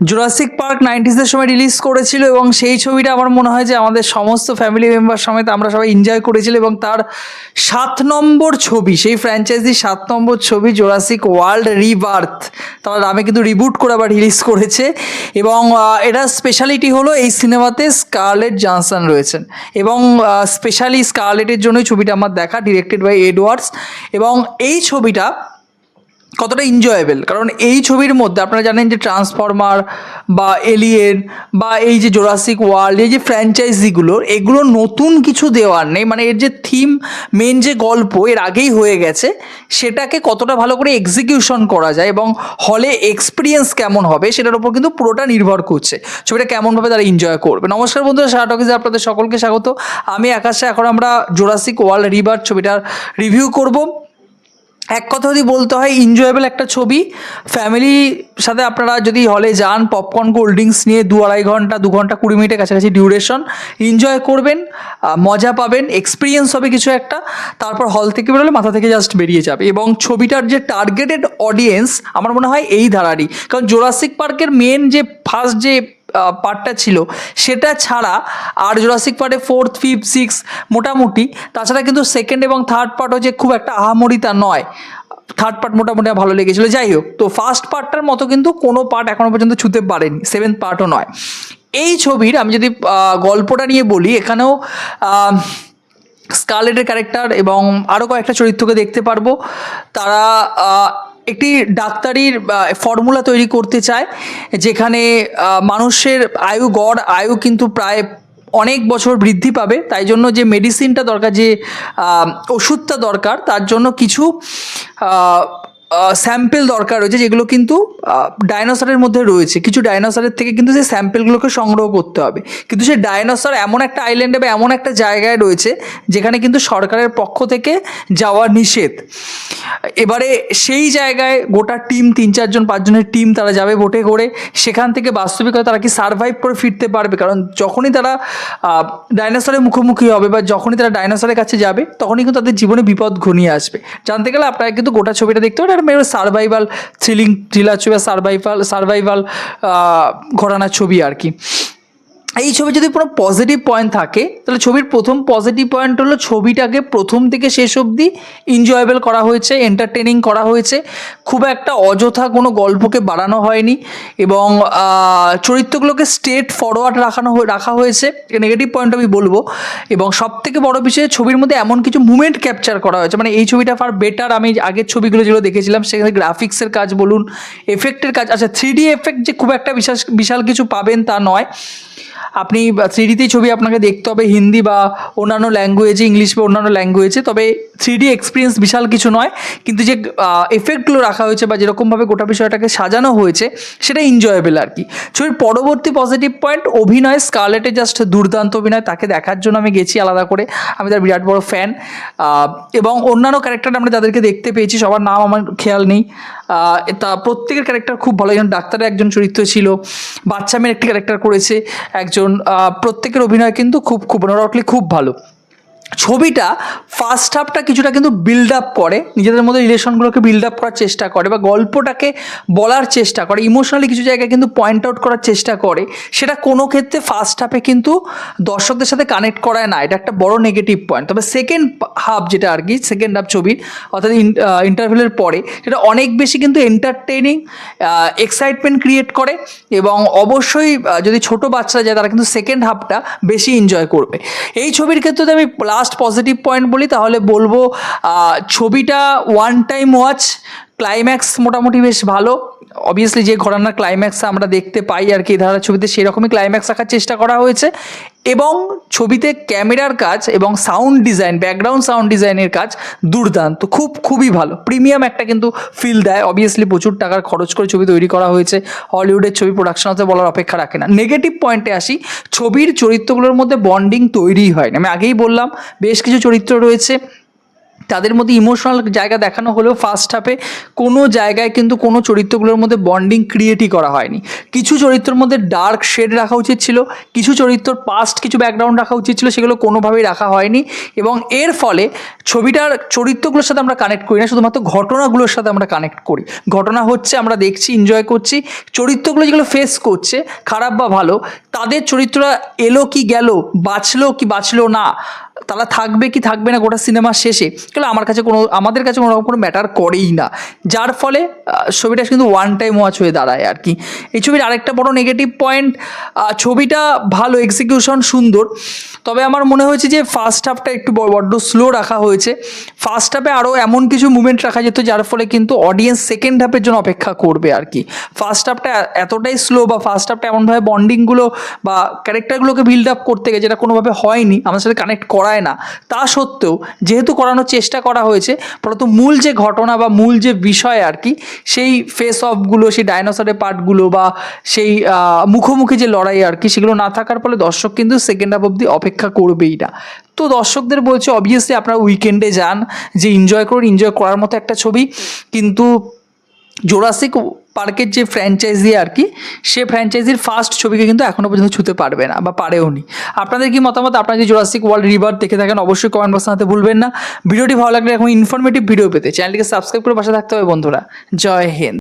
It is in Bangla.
জুরাসিক পার্ক নাইনটিসের সময় রিলিজ করেছিল এবং সেই ছবিটা আমার মনে হয় যে আমাদের সমস্ত ফ্যামিলি মেম্বার সমেত আমরা সবাই এনজয় করেছিল এবং তার সাত নম্বর ছবি, সেই ফ্র্যাঞ্চাইজির সাত নম্বর ছবি জোরাসিক ওয়ার্ল্ড রিবার্থ তার নামে কিন্তু রিবুট করে আবার রিলিজ করেছে এবং এটা স্পেশালিটি হলো এই সিনেমাতে স্কারলেট জনসন রয়েছেন এবং স্পেশালি স্কারলেটের জন্যই ছবিটা আমার দেখা ডিরেক্টেড বাই এডওয়ার্ডস এবং এই ছবিটা কতটা এনজয়েবল কারণ এই ছবির মধ্যে আপনারা জানেন যে ট্রান্সফরমার বা এলিয়েন বা এই যে জোরাসিক ওয়ার্ল্ড এই যে ফ্র্যাঞ্চাইজিগুলো এগুলো নতুন কিছু দেওয়ার নেই। মানে এর যে থিম মেন যে গল্প, এর আগেই হয়ে গেছে। সেটাকে কতটা ভালো করে এক্সিকিউশন করা যায় এবং হলে এক্সপিরিয়েন্স কেমন হবে, সেটার উপর কিন্তু পুরোটা নির্ভর করছে। ছবিটা কেমনভাবে তারা এনজয় করবে। নমস্কার বন্ধুরা সারা টকিজে আপনাদের সকলকে স্বাগত। আমি আকাশে, এখন আমরা জোরাসিক ওয়ার্ল্ড রিভার ছবিটার রিভিউ করব। এক কথা যদি বলতে হয় এনজয়েবল একটা ছবি। ফ্যামিলির সাথে আপনারা যদি হলে যান পপকর্ন কোল্ড ড্রিঙ্কস নিয়ে দু আড়াই ঘণ্টা, দু ঘণ্টা, কুড়ি মিনিটের কাছাকাছি ডিউরেশন এনজয় করবেন মজা পাবেন এক্সপিরিয়েন্স হবে কিছু একটা। তারপর হল থেকে বেরোলে মাথা থেকে জাস্ট বেরিয়ে যাবে। এবং ছবিটার যে টার্গেটেড অডিয়েন্স আমার মনে হয় এই ধারারই। কারণ জোরাসিক পার্কের মেন যে ফার্স্ট যে পার্টটা ছিল। সেটা ছাড়া আর জোরাসিক পার্টে ফোর্থ ফিফথ সিক্স মোটামুটি, তাছাড়া কিন্তু সেকেন্ড এবং থার্ড পার্টও যে খুব একটা আহামরি তা নয়। থার্ড পার্ট মোটামুটি ভালো লেগেছিলো। যাই হোক, তো ফার্স্ট পার্টটার মতো কিন্তু কোনো পার্ট এখনও পর্যন্ত ছুতে পারেনি। সেভেন্থ পার্টও নয়। এই ছবির আমি যদি গল্পটা নিয়ে বলি, এখানেও স্কারলেটের ক্যারেক্টার এবং আরও কয়েকটা চরিত্রকে দেখতে পারব। তারা একটি ডাক্তারির ফর্মুলা তৈরি করতে চায়, যেখানে মানুষের আয়ু গড়, আয়ু কিন্তু প্রায় অনেক বছর বৃদ্ধি পাবে। তাই জন্য যে মেডিসিনটা দরকার, যে ওষুধটা দরকার, তার জন্য কিছু স্যাম্পেল দরকার রয়েছে যেগুলো কিন্তু ডাইনোসরের মধ্যে রয়েছে। কিছু ডাইনোসরের থেকে কিন্তু সেই স্যাম্পেলগুলোকে সংগ্রহ করতে হবে। কিন্তু সেই ডাইনোসর এমন একটা আইল্যান্ডে বা এমন একটা জায়গায় রয়েছে, যেখানে কিন্তু সরকারের পক্ষ থেকে যাওয়া নিষেধ। এবারে সেই জায়গায় গোটা টিম তিন চারজন, পাঁচজনের টিম তারা যাবে বোটে করে। সেখান থেকে বাস্তবিকতা তারা কি সার্ভাইভ করে ফিরতে পারবে? কারণ যখনই তারা ডাইনোসরের মুখোমুখি হবে বা যখনই তারা ডাইনোসরের কাছে যাবে, তখনই কিন্তু তাদের জীবনে বিপদ ঘনিয়ে আসবে। জানতে গেলে আপনারা কিন্তু গোটা ছবিটা দেখতে পারেন এটা সারভাইভাল থ্রিলিং থ্রিলার ছবি সারভাইভাল সার্ভাইভাল ঘরানার ছবি আর কি। এই ছবি যদি কোনো পজিটিভ পয়েন্ট থাকে, তাহলে ছবির প্রথম পজিটিভ পয়েন্ট হলো ছবিটাকে প্রথম থেকে শেষ অবধি এনজয়েবল করা হয়েছে এন্টারটেনিং করা হয়েছে। খুব একটা অযথা কোনো গল্পকে বাড়ানো হয়নি এবং চরিত্রগুলোকে স্টেট ফরওয়ার্ড রাখানো রাখা হয়েছে। নেগেটিভ পয়েন্ট আমি বলব। এবং সব থেকে বড় বিষয়, ছবির মধ্যে এমন কিছু মুভমেন্ট ক্যাপচার করা হয়েছে। মানে এই ছবিটা ফার বেটার আমি আগের ছবিগুলো যেগুলো দেখেছিলাম, সেখানে গ্রাফিক্সের কাজ বলুন এফেক্টের কাজ আচ্ছা থ্রি এফেক্ট যে খুব একটা বিশাল বিশাল কিছু পাবেন তা নয়। আপনি থ্রিডিতেই ছবি আপনাকে দেখতে হবে হিন্দি বা অন্যান্য ল্যাঙ্গুয়েজে ইংলিশ বা অন্যান্য ল্যাঙ্গুয়েজে তবে থ্রি ডি এক্সপিরিয়েন্স বিশাল কিছু নয়, কিন্তু যে এফেক্টগুলো রাখা হয়েছে বা যেরকমভাবে গোটা বিষয়টাকে সাজানো হয়েছে, সেটা এনজয়েবল আর কি। ছবির পরবর্তী পজিটিভ পয়েন্ট অভিনয়। স্কারলেটে জাস্ট দুর্দান্ত অভিনয়, তাকে দেখার জন্য আমি গেছি আলাদা করে। আমি তার বিরাট বড় ফ্যান এবং অন্যান্য ক্যারেক্টার আমরা যাদেরকে দেখতে পেয়েছি, সবার নাম আমার খেয়াল নেই। তা প্রত্যেকের ক্যারেক্টার খুব ভালো একজন ডাক্তারের একজন চরিত্র ছিল, বাচ্চা মেয়ের একটি ক্যারেক্টার করেছে, একজন আহ, প্রত্যেকের অভিনয় কিন্তু খুব খুব নটলি খুব ভালো। ছবিটা ফার্স্ট হাফটা কিছুটা কিন্তু বিল্ড আপ করে, নিজেদের মধ্যে রিলেশনগুলোকে বিল্ড আপ করার চেষ্টা করে বা গল্পটাকে বলার চেষ্টা করে ইমোশনালি কিছু জায়গায় কিন্তু পয়েন্ট আউট করার চেষ্টা করে, সেটা কোনো ক্ষেত্রে ফার্স্ট হাফে কিন্তু দর্শকদের সাথে কানেক্ট করায় না, এটা একটা বড় নেগেটিভ পয়েন্ট তবে সেকেন্ড হাফ যেটা আর কি সেকেন্ড হাফ ছবির, অর্থাৎ ইন্টারভেলের পরে, সেটা অনেক বেশি কিন্তু এন্টারটেনিং এক্সাইটমেন্ট ক্রিয়েট করে এবং অবশ্যই যদি ছোট বাচ্চারা যায়, তারা কিন্তু সেকেন্ড হাফটা বেশি এনজয় করবে। এই ছবির ক্ষেত্রে আমি লাস্ট পজিটিভ পয়েন্ট বলি তাহলে বলব ছবিটা ওয়ান টাইম ওয়াচ ক্লাইম্যাক্স মোটামুটি বেশ ভালো। অবভিয়াসলি যে ঘরানার ক্লাইম্যাক্স আমরা দেখতে পাই আর কি ধারা ছবিতে সেরকমই ক্লাইম্যাক্স রাখার চেষ্টা করা হয়েছে। এবং ছবিতে ক্যামেরার কাজ এবং সাউন্ড ডিজাইন ব্যাকগ্রাউন্ড সাউন্ড ডিজাইনের কাজ দুর্দান্ত, খুব, খুবই ভালো। প্রিমিয়াম একটা কিন্তু ফিল দেয়। অবভিয়াসলি প্রচুর টাকার খরচ করে ছবি তৈরি করা হয়েছে। হলিউডের ছবি প্রোডাকশন হতে বলার অপেক্ষা রাখে না। নেগেটিভ পয়েন্টে আসি, ছবির চরিত্রগুলোর মধ্যে বন্ডিং তৈরি হয় আমি আগেই বললাম, বেশ কিছু চরিত্র রয়েছে। তাদের মধ্যে ইমোশনাল জায়গা দেখানো হলেও ফার্স্ট হাফে কোনো জায়গায় কিন্তু কোনো চরিত্রগুলোর মধ্যে বন্ডিং ক্রিয়েটই করা হয়নি। কিছু চরিত্রের মধ্যে ডার্ক শেড রাখা উচিত ছিল, কিছু চরিত্র পাস্ট কিছু ব্যাকগ্রাউন্ড রাখা উচিত ছিল, সেগুলো কোনোভাবেই রাখা হয়নি এবং এর ফলে ছবিটার চরিত্রগুলোর সাথে আমরা কানেক্ট করি না, শুধুমাত্র ঘটনাগুলোর সাথে আমরা কানেক্ট করি। ঘটনা হচ্ছে, আমরা দেখছি এনজয় করছি, চরিত্রগুলো যেগুলো ফেস করছে, খারাপ বা ভালো, তাদের চরিত্ররা এলো কি গেল, বাঁচলো কি বাঁচলো না তারা থাকবে কি থাকবে না গোটা সিনেমার শেষে? এগুলো আমার কাছে কোনো, আমাদের কাছে কোনো কোনো ম্যাটার করেই না। যার ফলে ছবিটা কিন্তু ওয়ান টাইম ওয়াচ হয়ে দাঁড়ায় আর কি। এই ছবির আরেকটা বড় নেগেটিভ পয়েন্ট ছবিটা ভালো এক্সিকিউশন সুন্দর। তবে আমার মনে হয়েছে যে ফার্স্ট হাফটা একটু বড্ড স্লো রাখা হয়েছে। ফার্স্ট হাফে আরও এমন কিছু মুভমেন্ট রাখা যেত যার ফলে কিন্তু অডিয়েন্স সেকেন্ড হাফের জন্য অপেক্ষা করবে আর কি। ফার্স্ট হাফটা এতটাই স্লো বা ফার্স্ট হাফটা এমনভাবে বন্ডিংগুলো বা ক্যারেক্টারগুলোকে বিল্ড আপ করতে গেছে যেটা কোনোভাবে হয়নি, আমার সাথে কানেক্ট করায় না। তা সত্ত্বেও যেহেতু করানোর চেষ্টা করা হয়েছে ফলত মূল যে ঘটনা বা মূল যে বিষয় আর কি, সেই ফেস অফগুলো সেই ডাইনোসরের পার্টগুলো বা সেই মুখোমুখি যে লড়াই আর কি, সেগুলো না থাকার ফলে দর্শক কিন্তু সেকেন্ড হাফ অবধি অপেক্ষা করবেই না। তো দর্শকদের বলছে অবভিয়াসলি আপনারা উইকেন্ডে যান, যে এনজয় করুন এনজয় করার মতো একটা ছবি। কিন্তু জোরাসিক পার্কের যে ফ্র্যাঞ্চাইজি আর কি, সে ফ্র্যাঞ্চাইজির ফার্স্ট ছবিকে কিন্তু এখনও পর্যন্ত ছুতে পারবে না বা পারেও নি। আপনাদের কি মতামত? আপনারা যে জোরাসিক ওয়ার্ল্ড রিভার দেখে থাকেন? অবশ্যই কমেন্ট বক্সে জানাতে ভুলবেন না। ভিডিওটি ভালো লাগলে এখন ইনফরমেটিভ ভিডিও পেতে চ্যানেলটিকে সাবস্ক্রাইব করে পাশে থাকতে হবে বন্ধুরা। জয় হিন্দ।